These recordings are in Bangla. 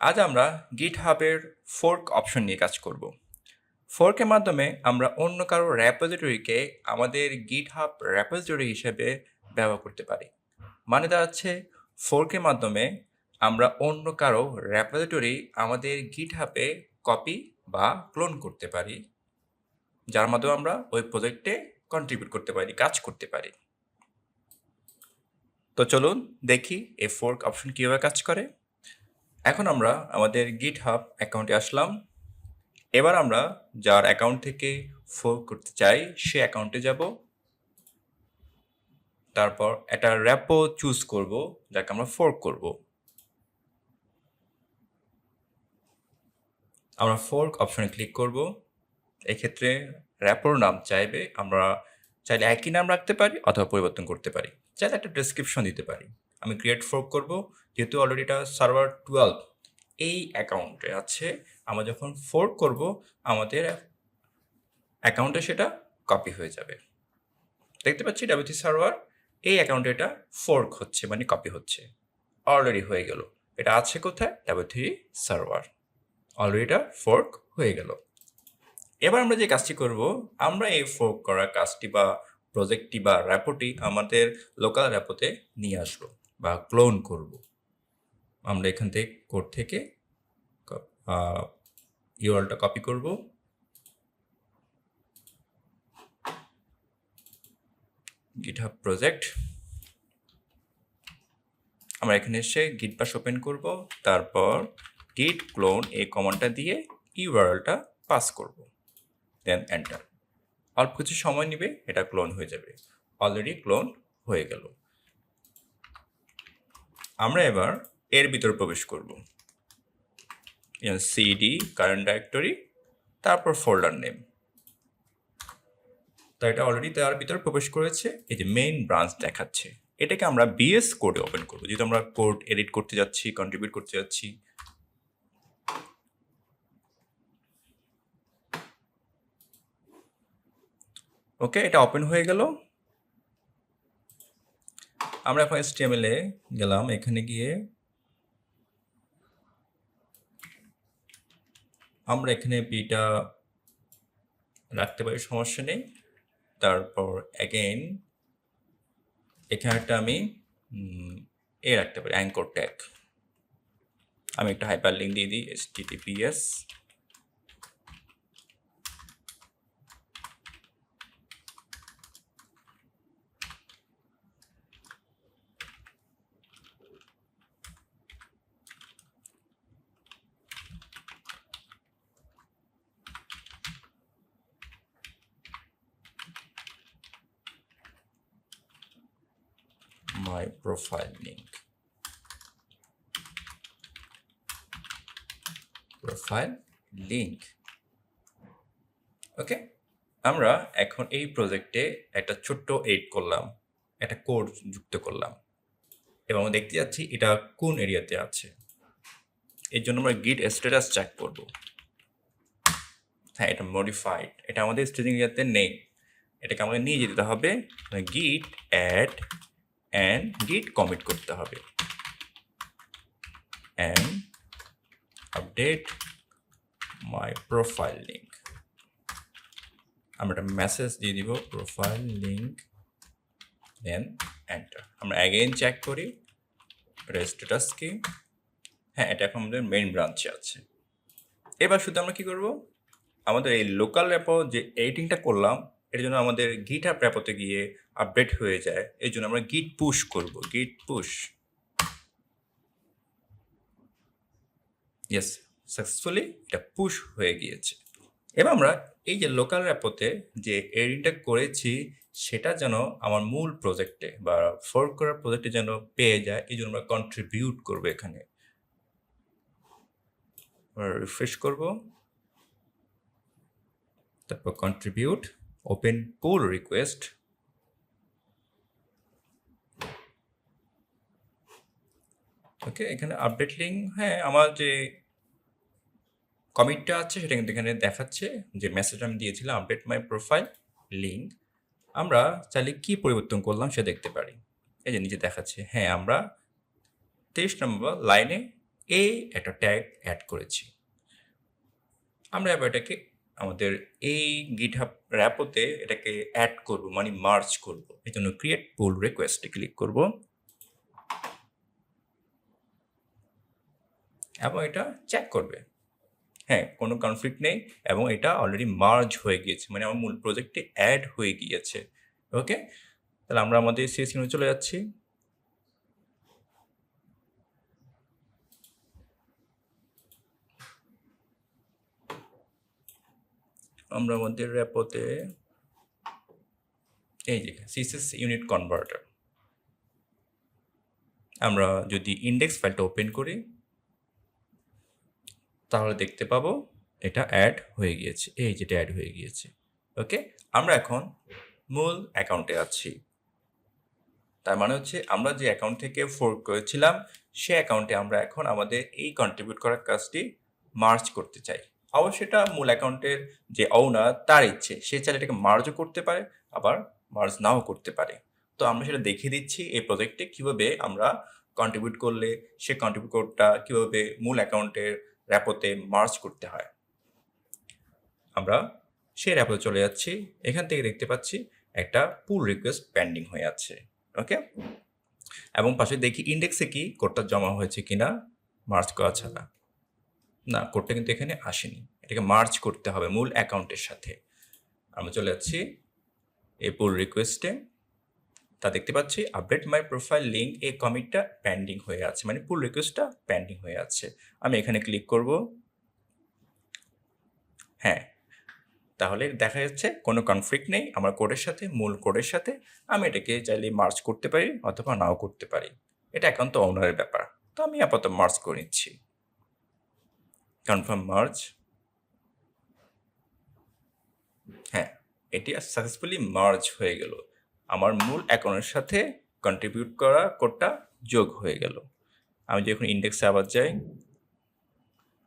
আজ আমরা গিট হাবের ফোর্ক অপশন নিয়ে কাজ করব। ফোর্কের মাধ্যমে আমরা অন্য কারও র্যাপোজিটরিকে আমাদের গিট হাব র্যাপোজিটরি হিসেবে ব্যবহার করতে পারি। মানে দাঁড়াচ্ছে ফোর্কের মাধ্যমে আমরা অন্য কারও র্যাপোজিটরি আমাদের গিট হাবে কপি বা ক্লোন করতে পারি, যার মাধ্যমে আমরা ওই প্রজেক্টে কন্ট্রিবিউট করতে পারি, কাজ করতে পারি। তো চলুন দেখি এই ফোর্ক অপশন কীভাবে কাজ করে। এখন আমরা আমাদের গিট হাব অ্যাকাউন্টে আসলাম। এবার আমরা যার অ্যাকাউন্ট থেকে ফোর্ক করতে চাই, সে অ্যাকাউন্টে যাব। তারপর একটা র্যাপো চুজ করব, যাকে আমরা ফোর্ক করব। আমরা ফোর্ক অপশনে ক্লিক করব। এক্ষেত্রে র্যাপোর নাম চাইবে, আমরা চাইলে একই নাম রাখতে পারি অথবা পরিবর্তন করতে পারি। চাইলে একটা ডেসক্রিপশন দিতে পারি। আমি ক্রিয়েট ফোর্ক করব, যেহেতু অলরেডি এটা সার্ভার টুয়েলভ এই অ্যাকাউন্টে আছে, আমরা যখন ফোর্ক করব, আমাদের অ্যাকাউন্টে সেটা কপি হয়ে যাবে। দেখতে পাচ্ছি ডাব্লিউটি সার্ভার এই অ্যাকাউন্টে এটা ফোর্ক হচ্ছে মানে কপি হচ্ছে অলরেডি হয়ে গেল। এটা আছে কোথায়? ডাব্লিউ থ্রি সার্ভার অলরেডি এটা ফোর্ক হয়ে গেল। এবার আমরা যে কাজটি করব, আমরা এই ফোর্ক করা কাজটি বা প্রজেক্টটি বা র্যাপোটি আমাদের লোকাল র্যাপোতে নিয়ে আসব। বা ক্লোন করব। আমরা এখান থেকে কোড থেকে ইউআরটা কপি করব। গিটহাব প্রজেক্ট আমরা এখানে এসে গিট পাস ওপেন করব। তারপর গিট ক্লোন এই কমান্ডটা দিয়ে ইউআরএলটা পাস করব। দেন এন্টার অল্প কিছু সময় নেবে, এটা ক্লোন হয়ে যাবে। অলরেডি ক্লোন হয়ে গেল। আমরা এবার এর ভিতর প্রবেশ করব। সিডি কারেন্ট ডাইরেক্টরি তারপর ফোল্ডার নেম তো এটা অলরেডি তার ভিতরে প্রবেশ করেছে, এই যে মেইন ব্রাঞ্চ দেখাচ্ছে। এটাকে আমরা বিএস কোডে ওপেন করব। যেহেতু আমরা কোড এডিট করতে যাচ্ছি কন্ট্রিবিউট করতে যাচ্ছি। ওকে এটা ওপেন হয়ে গেল। আমরা এখন এ গেলাম, এখানে গিয়ে আমরা এখানে বিটা রাখতে পারি, সমস্যা নেই। তারপর অ্যাগেন এখানে একটা আমি এ রাখতে পারি অ্যাঙ্কর ট্যাগ আমি একটা হাইপার লিঙ্ক দিয়ে দিই S TTPS my profile link. Profile link. Okay আমরা এখন এই প্রজেক্টে একটা ছোট্ট এড করলাম, একটা কোড যুক্ত করলাম। এবং দেখতে যাচ্ছি এটা কোন এরিয়াতে আছে। এর জন্য আমরা গিট স্ট্যাটাস চেক করব। হ্যাঁ এটা মডিফাইড এটা আমাদের স্টেজিং এরিয়াতে নেই। এটাকে আমাকে নিয়ে যেতে হবে গিট অ্যাড অ্যান্ড গিট কমিট করতে হবে। And update my profile link আমরা একটা মেসেজ দিয়ে দিব প্রোফাইল লিঙ্ক দেন এন্টার আমরা অ্যাগেন চেক করি, এটা স্ট্যাটাস কি? হ্যাঁ এটা এখন আমাদের মেইন ব্রাঞ্চে আছে। এবার শুধু আমরা কি করব? আমাদের এই লোকাল র্যাপো যে এডিটিংটা করলাম এর জন্য আমাদের গিট অ্যাপ র্যাপোতে গিয়ে আপডেট হয়ে যায়। এর জন্য আমরা গিট পুশ করব। গিট পুশ ইয়েস সাকসেসফুলি এটা পুশ হয়ে গিয়েছে। এবার আমরা এই যে লোকাল র্যাপোতে যে এডিটটা করেছি, সেটা যেন আমার মূল প্রজেক্টে বা ফোর্ক করার প্রজেক্টে যেন পেয়ে যায়, এই জন্য আমরা কন্ট্রিবিউট করব এখানে। রিফ্রেশ করব। তারপর contribute open pull request okay এখানে আপডেট লিঙ্ক হ্যাঁ আমার যে কমিটটা আছে সেটা কিন্তু এখানে দেখাচ্ছে যে মেসেজ আমি দিয়েছিলাম আপডেট মাই প্রোফাইল লিঙ্ক আমরা চাইলে কি পরিবর্তন করলাম সে দেখতে পারি। এই যে নিচে দেখাচ্ছে হ্যাঁ আমরা তেইশ নম্বর লাইনে এ একটা ট্যাগ অ্যাড করেছি। আমরা এবার এটাকে আমাদের এই গিটহাব র্যাপোতে এটাকে অ্যাড করব মানে মার্চ করব। এই জন্য ক্রিয়েট পুল রিকোয়েস্টে ক্লিক করব। এবং এটা চেক করবে। হ্যাঁ কোনো কনফ্লিক্ট নেই এবং এটা অলরেডি মার্জ হয়ে গিয়েছে মানে আমার মূল প্রজেক্টে অ্যাড হয়ে গিয়েছে। ওকে তাহলে আমরা আমাদের সিএস চলে যাচ্ছি। আমরা আমাদের র্যাপোতে এই যে সিএসএস ইউনিট কনভার্টার আমরা যদি ইন্ডেক্স ফাইলটা ওপেন করি, তাহলে দেখতে পাবো এটা অ্যাড হয়ে গিয়েছে। এই যেটা অ্যাড হয়ে গিয়েছে। ওকে আমরা এখন মূল অ্যাকাউন্টে আছি। তার মানে হচ্ছে আমরা যে অ্যাকাউন্ট থেকে ফোর্ক করেছিলাম, সে অ্যাকাউন্টে আমরা এখন আমাদের এই কন্ট্রিবিউট করার কাজটি মার্চ করতে চাই। অবশ্যই সেটা মূল অ্যাকাউন্টের যে ওনার তার ইচ্ছে। সে চাইলে এটাকে মার্জও করতে পারে, আবার মার্জ নাও করতে পারে। তো আমরা সেটা দেখিয়ে দিচ্ছি এই প্রজেক্টে কীভাবে আমরা কন্ট্রিবিউট করলে সে কন্ট্রিবিউট কোডটা কীভাবে মূল অ্যাকাউন্টের র্যাপোতে মার্চ করতে হয়। আমরা সেই র্যাপোতে চলে যাচ্ছি। এখান থেকে দেখতে পাচ্ছি একটা পুল রিকোয়েস্ট পেন্ডিং হয়ে আছে। ওকে এবং পাশে দেখি ইন্ডেক্সে কি কোডটা জমা হয়েছে কিনা মার্চ করা ছাড়া। না, কোডটা কিন্তু এখানে আসেনি। এটাকে মার্চ করতে হবে মূল অ্যাকাউন্টের সাথে। আমরা চলে যাচ্ছি এই পুল রিকোয়েস্টে তা দেখতে পাচ্ছি আপডেট মাই প্রোফাইল লিঙ্ক এই কমিটটা প্যান্ডিং হয়ে আছে। মানে পুল রিকোয়েস্টটা প্যান্ডিং হয়ে আছে। আমি এখানে ক্লিক করব। হ্যাঁ। তাহলে দেখা যাচ্ছে কোনো কনফ্লিক্ট নেই, আমার কোডের সাথে, মূল কোডের সাথে। আমি এটাকে চাইলে মার্চ করতে পারি অথবা নাও করতে পারি। এটা একান্ত ওনারের ব্যাপার। তো আমি আপাতত মার্চ করে নিচ্ছি। Confirm merge. হ্যাঁ এটি সাকসেসফুলি মার্জ হয়ে গেল। আমার মূল অ্যাকাউন্টের সাথে কন্ট্রিবিউট করা কোডটা যোগ হয়ে গেল। আমি যখন ইন্ডেক্সে আবার যাই,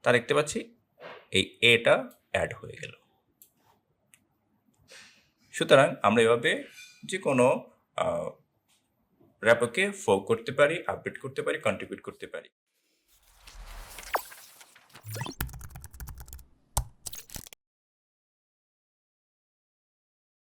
তা দেখতে পাচ্ছি এই এটা অ্যাড হয়ে গেল। সুতরাং আমরা এভাবে যে কোনো র্যাপকে ফো করতে পারি আপডেট করতে পারি কন্ট্রিবিউট করতে পারি। Thank you.